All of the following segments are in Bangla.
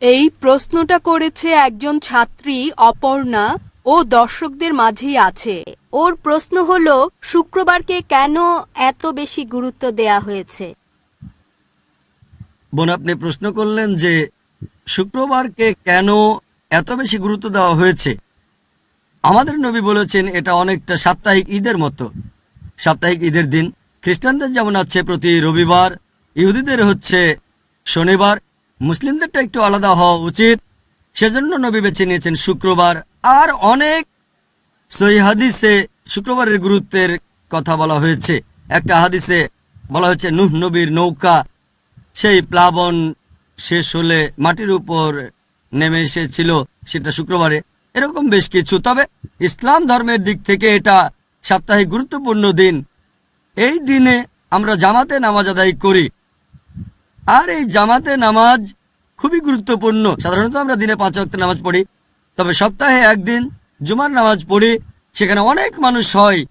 এই প্রশ্নটা করেছে একজন ছাত্রী অপর্ণা ও দর্শকদের মাঝেই আছে। ওর প্রশ্ন হলো, শুক্রবারকে কেন এত বেশি গুরুত্ব দেয়া হয়েছে? বোন, আপনি প্রশ্ন করলেন যে, শুক্রবারকে কেন এত বেশি গুরুত্ব দেওয়া হয়েছে? আমাদের নবী বলেছেন, এটা অনেকটা সাপ্তাহিক ঈদের মতো। সাপ্তাহিক ঈদের দিন খ্রিস্টানদের যেমন আছে, প্রতি রবিবার, ইহুদিদের হচ্ছে শনিবার মুসলিমদেরটা একটু আলাদা হওয়া উচিত। সেজন্য নবী বেছে নিয়েছেন শুক্রবার। আর অনেক সহি হাদিসে শুক্রবারের গুরুত্বের কথা বলা হয়েছে। একটা হাদিসে বলা হয়েছে, নুহ নবীর নৌকা, সেই প্লাবন শেষ হলে মাটির উপর নেমে এসেছিল, সেটা শুক্রবারে। এরকম বেশ কিছু। তবে ইসলাম ধর্মের দিক থেকে এটা সাপ্তাহিক গুরুত্বপূর্ণ দিন। এই দিনে আমরা জামাতে নামাজ আদায় করি। আর এই জামাতে নামাজ খুবই গুরুত্বপূর্ণ। সাধারণত আমরা দিনে পাঁচ ওয়াক্ত নামাজ পড়ি। তবে সপ্তাহে একদিন জুমার নামাজ পড়ি, সেখানে অনেক মানুষ হয়।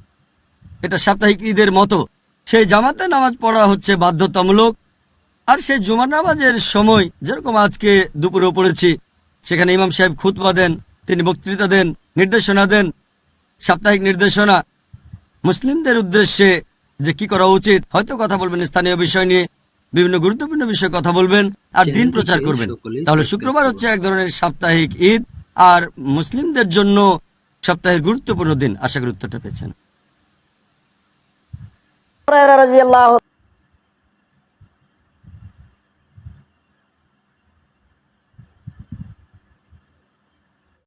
এটা সাপ্তাহিক ঈদের মতো। সেই জামাতে নামাজ পড়া হচ্ছে বাধ্যতামূলক। আর সেই জুমার নামাজের সময় যেরকম আজকে দুপুরে পড়েছি, সেখানে ইমাম সাহেব খুতবা দেন, তিনি বক্তৃতা দেন, নির্দেশনা দেন, সাপ্তাহিক নির্দেশনা। মুসলিমদের উদ্দেশ্যে যে কি করা উচিত, হয়তো কথা বলবেন স্থানীয় বিষয় নিয়ে। বিভিন্ন গুরুত্বপূর্ণ বিষয়ে কথা বলবেন আর দিন প্রচার করবেন। তাহলে শুক্রবার হচ্ছে এক ধরনের সাপ্তাহিক ঈদ আর মুসলিমদের জন্য সপ্তাহের গুরুত্বপূর্ণ দিন। আশা করি উত্তরটা পেয়েছেন।